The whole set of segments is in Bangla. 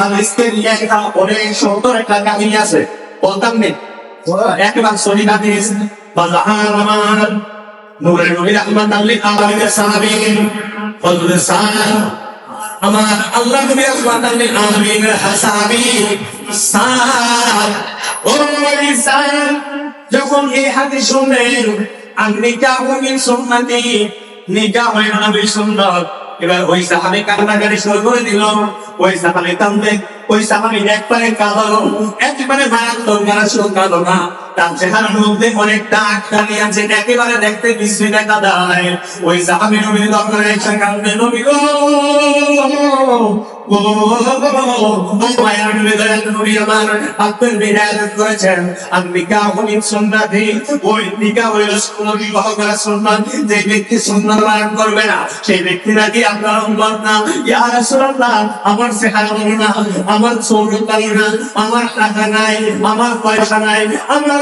হাদিসকে নিয়ে একটা অনেক সুন্দর একটা কাহিনী আছে বলতাম একবার সহি হাদিস বাজাহার আমার নূরের নবী রহমান আল্লাহ আলামিনের সাহাবী সান আমার আল্লাহ নবী আল্লাহ আলামিনের সাহাবী ও সান যখন এই হাদিস শুনলেন আর নিকাহ মিন সুন্নতি নিকাহ হয় নবীর সুন্নাত এবার ওই সাহাবি কান্নাকারি শুরু করে দিল। ওই সাহাবি কান্দে, ওই সাহাবি একবারে কাঁদলো একবারে মারাত্মক মারাত্মক কাঁদো না। যে ব্যক্তি সুন্দর পালন করবে না, সেই ব্যক্তি নাকি আপনার উম্মত না। ইয়া রাসূলুল্লাহ, আমার চেহারা আমার ভালো না, আমার টাকা নাই, আমার পয়সা নাই, আমার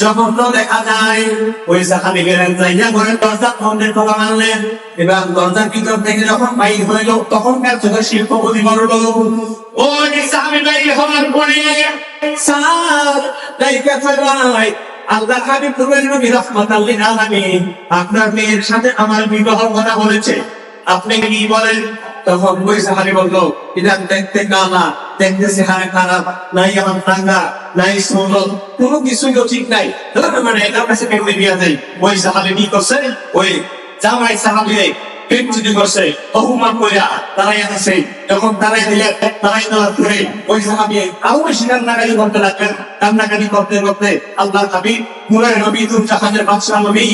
জঘন্য দেখা যায়। ওই সাহাবি গেলেন, যাইয়া ঘরে দরজা কথা মানলেন দরজার ভিতর থেকে যখন বাইর হইল বলল, ওই সাহাবি বাইর হওয়ার পরে ফেরাই আল্লাহ হাবিব নবী রহমাতাল্লিল আলামিন আপনার মেয়ের সাথে আমার বিবাহ করা হয়েছে আপনি কি বলেন? তখন ওই সাহাবি বলল এটা দেখতে কালা দেখতে চেহারা খারাপ, নাই আমার নাই কোনো কিছুই তো ঠিক নাই। মানে এটা কাছে বিয়া দেয়, ওই কি করছে? ওই জামাই চুরি করছে কইরা তারাই আছে যখন তারাই দিলে, তারাই দেওয়ার পরে ওই সাহাবি আরও বেশি কান্নাকারি করতে লাগলেন। কান্নাকারি করতে করতে আল্লাহ হাবি মুরাই নবী তুম জাহাজের বাদশাহ নবী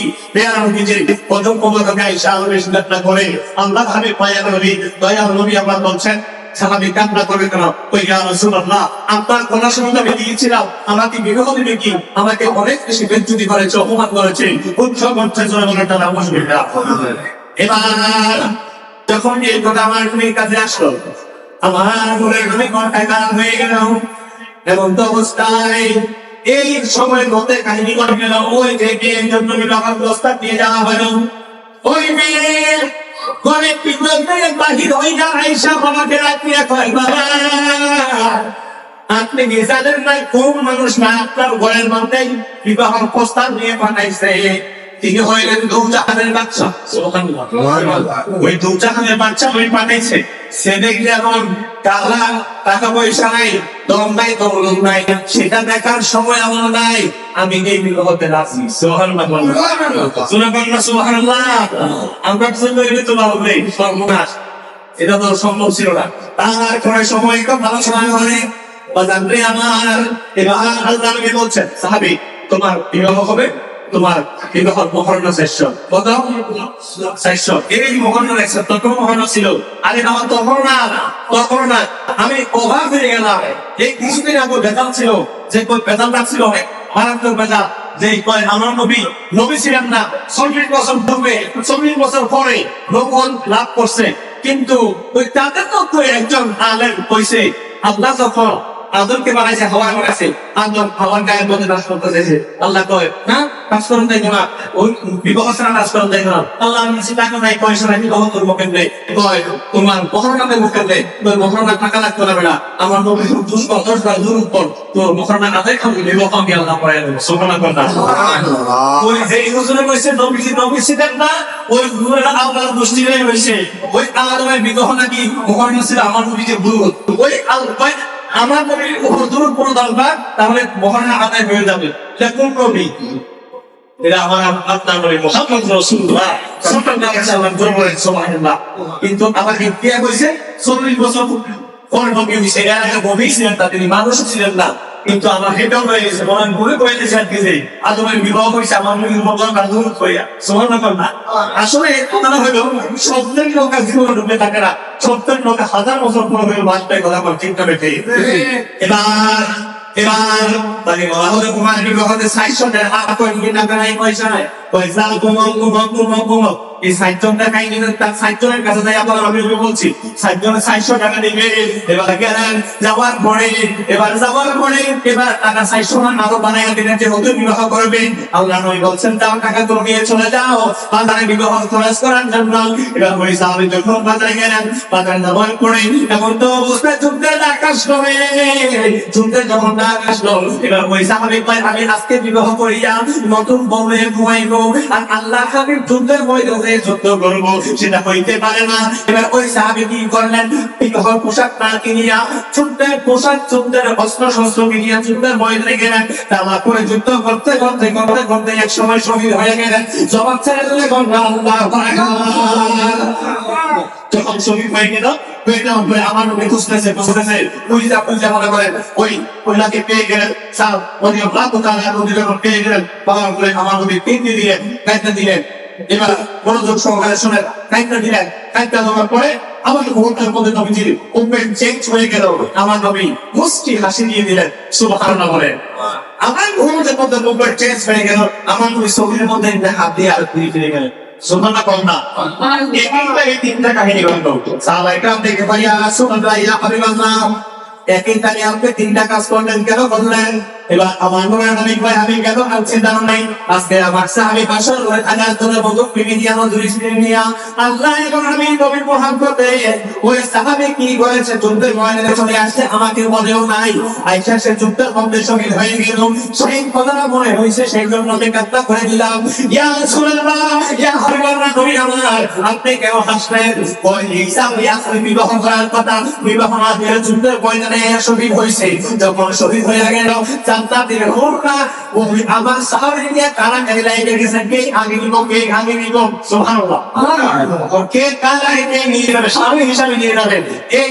পদকে আইসা আরও বেশি কান্না করে। আল্লাহ হাবি পায়া নবী দয়াল নবী আবার বলছেন সাহাবি কান্না করে কেন? ওই ইয়া রাসূলুল্লাহ, আপনার কোন সময় আমি দিয়েছিলাম। আমাকে বিবাহ দিবে কি? আমাকে অনেক বেশি বেজ্জুতি করেছে, অপমান করেছে। উৎসব জয় বলে তারা অসুবিধা এবার যখন এই কথা আমার মেয়ের কাছে আসলো, আমার মনের ঘরে ঘন্টায় কাল হয়ে গেল। এমন তো অবস্থায় এই সময়ের মধ্যে কাহিনী করে গেল, ওই যে বিয়ের জন্য বিবাহ প্রস্তাব দিয়ে যাওয়া হলো। ওই মেয়ে ঘরে থেকে বাহির হয়ে যা আইসা বাবাকে রাখিয়া কয় বাবা আপনি কি জানেন না কোন মানুষ না আপনার ঘরের মধ্যে বিবাহ প্রস্তাব নিয়ে পাঠাইছে? তিনি হইলেন দৌজাহানের বাচ্চা ওই দৌজাহানের বাচ্চা ওই পাঠাইছে। সে দেখলে এখন টাকা পয়সা নাই দম নাই সেটা দেখার সময় আমার নাই। আমি এই বিবাহতে রাজি। সোহান্লাহ আমরা জন্য এটা তো ভাবলে সর্বনাশ। এটা তো সম্ভব ছিল না। তার পরে সময় ভালো সময় হয়। বাজান রে আমার এবার আল্লাহ বলছেন সাহাবি তোমার বিবাহ হবে? তোমার বিবাহ মহরণ শ্রেষ্ঠ। কত? শ্রেষ্ঠ। এই মহরণ একশো তখন মহরণ ছিল। আরে তখন তখন না। আমি অভাব হয়ে গেলাম। এই কিছুদিন আগে বেতাল ছিল, যে বেতাল রাখছিল মারাত্মক বেতাল, যে কয় আমার নবী নবী ছিলেন না। চল্লিশ বছর পূর্বে, চল্লিশ বছর পরে নবন লাভ করছে। কিন্তু ওই তাদের একজন আলেম কইছে আল্লাহ যখন আদমকে বানাইছে, হাওয়া বানাইছে আদম হাওয়ার গায়ের মধ্যে নাশ করতে চাইছে আল্লাহ কয়, না কাজ করুন তাই না ওই বিবাহ ছাড়া নাশ করুন তাই না আল্লাহ আমি করে নাই পয়সা নাই বিবাহ করব কেমনে? কয় তোমার মহরণা দেবো কেমনে? তোর মহরণা টাকা লাগতে পারবে না আমার নবী খুব দুষ্কর দশ বার দূর উপর তোর মহরণা আদায় খাবি বিবাহ আমি আল্লাহ পড়াই দেবো। সোমানা কথা ওই যে হুজুরে কইছে নবীজি নবী ছিলেন না ওই হুজুরের আল্লাহর দৃষ্টি রয়ে হইছে। ওই আল্লাহর বিবাহ নাকি মহরণা ছিল আমার নবীকে ভুল। ওই আল্লাহ আমার নবীর উপর দূর কোন দরকার তাহলে মহানা আদায় হয়ে যাবে। এটা কোন নবী এটা আমার আপনার নবী মোহাম্মদ রাসূলুল্লাহ। সাল্লাল্লাহু আলাইহি ওয়াসাল্লাম বলেন সুবহানাল্লাহ কিন্তু আমার ইতিহাস কইছে? 40 বছর কোন নবী হইছে। এর আগে নবী ছিলেন না তিনি মানুষ ছিলেন না। কিন্তু আমার হেটাও রয়ে গেছে। বলেন ঘুরে কইতেছে আর কি যে আদমের বিবাহ হইছে আমার নবীর মতন বান্ধব কইয়া সুবহানাল্লাহ না। আসলে এই কথাটা হইল সত্যের লোক জীবন ডুবে থাকে না। সত্যের লোক হাজার বছর পর হয়ে বাঁচবে কথা বল ঠিক না এবার এবার তাহলে মহাহরে কুমার বিবাহতে হাত কই কিনা নাই পয়সা নাই। পয়সা কুমক কুমক কুমক কুমো এই সাইজনটা নিলে তার সাইজনের কাছে যাই বলছি টাকা এবার গেলেন, যাওয়ার পরে, এবার যাওয়ার পরে, এবার টাকা আরও দিলেন যে নতুন বিবাহ করবে। আল্লাহ নবী বলছেন টাকা নিয়ে চলে যাও। বাজারে বিবাহ খরচ করার জন্য এবার ওই সাহাবী যখন বাজারে গেলেন, বাজারে যাওয়ার পরে এমন তো অবস্থায় যুদ্ধের আকাশ হবে যুদ্ধের যখন ডাক আসলো এবার ওই সাহাবী কয় আমি আজকে বিবাহ করিয়া নতুন বউয়ে ঘুমাইবো। আর আল্লাহ হাবিব যুদ্ধের ময়দানে যুদ্ধ করব, সেটা হইতে পারে না। এবার ওই সাহাবী কি করলেন? বিবাহ পোশাক না কিনিয়া যুদ্ধের পোশাক যুদ্ধের অস্ত্র শস্ত্র কিনিয়া যুদ্ধের ময়দানে গেলেন। তালা করে যুদ্ধ করতে করতে করতে করতে এক সময় শহীদ হয়ে গেলেন। জবাব ছেড়ে দিলে যখন শহীদ হয়ে গেল আমার নবী খুঁজতেছে খুঁজতেছে। পূজা পূজা মনে করেন ওই ওইটাকে পেয়ে গেলেন সাল ওই আল্লাহ তাআলা নবী যখন পেয়ে গেলেন। পরে আমার নবী পিন্দি দিলেন কাইতে দিলেন। এবার মনোযোগ সহকারে শুনে কাইটা দিলেন। কাইটা দেওয়ার পরে আমাকে মধ্যে নবীজির চেঞ্জ হয়ে গেল। আমার নবী মুষ্টি হাসি দিয়ে দিলেন। বলে আমার মধ্যে চেঞ্জ হয়ে গেল। আমার নবী মধ্যে হাত দিয়ে আর ফিরে গেলেন। তিনটা একই তিনটা কাজ করলেন কেন করলেন? এবার আমার মনে অনেক ভাই আমি কেন আর চিন্তা নাই। আজকে আমার সাহাবি পাশর হয়ে থাকার জন্য বন্ধু প্রেমী দিয়া নজরি ছিলেন নিয়া। আল্লাহ এবং আমি নবীর মহাব্বতে, ওই সাহাবি কি করেছে যুদ্ধের ময়দানে চলে আসছে, আমাকে বলেও নাই। আইসা সে যুদ্ধের মধ্যে শহীদ হয়ে গেল। সেই কথাটা মনে হয়েছে, সেই জন্য আমি কান্না করে দিলাম। ইয়া রাসূলুল্লাহ, ইয়া হাবিবাল্লাহ নবী আমার, আপনি কেন হাসলেন ওই ঈসা ইয়াসির বিবাহ করার কথা, বিবাহ না দিয়ে যুদ্ধের ময়দানে শহীদ হয়েছে। যখন শহীদ হয়ে গেল দিলে হোকা ওই আমার সাহাবী নিয়ে কারা কাজে লাগে গেছে? কে আগে নিব কে আগে নিব? সুবহানাল্লাহ। কে কারা কে নিয়ে যাবে? স্বামী হিসাবে নিয়ে যাবেন এই